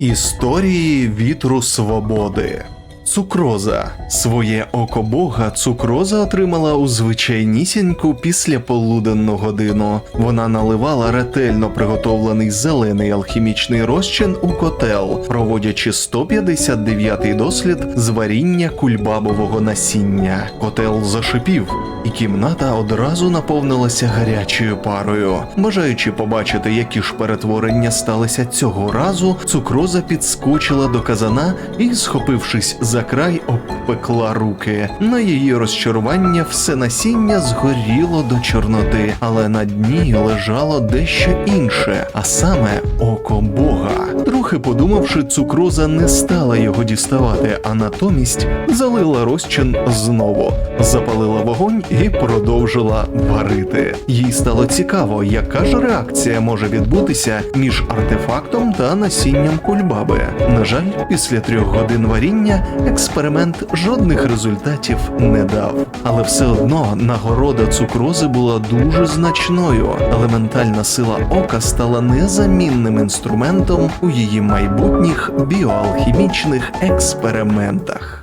Історії вітру свободи. Цукроза. Своє око Бога цукроза отримала у звичайнісіньку після полуденну годину. Вона наливала ретельно приготовлений зелений алхімічний розчин у котел, проводячи 159-й дослід з варіння кульбабового насіння. Котел зашипів, і кімната одразу наповнилася гарячою парою. Бажаючи побачити, які ж перетворення сталися цього разу, цукроза підскочила до казана і, схопившись за край, обпекла руки. На її розчарування все насіння згоріло до чорноти, але на дні лежало дещо інше, а саме око Бога. Трохи подумавши, цукроза не стала його діставати, а натомість залила розчин знову, запалила вогонь і продовжила варити. Їй стало цікаво, яка ж реакція може відбутися між артефактом та насінням кульбаби. На жаль, після трьох годин варіння експеримент жодних результатів не дав. Але все одно нагорода цукрози була дуже значною. Елементальна сила ока стала незамінним інструментом у її майбутніх біоалхімічних експериментах.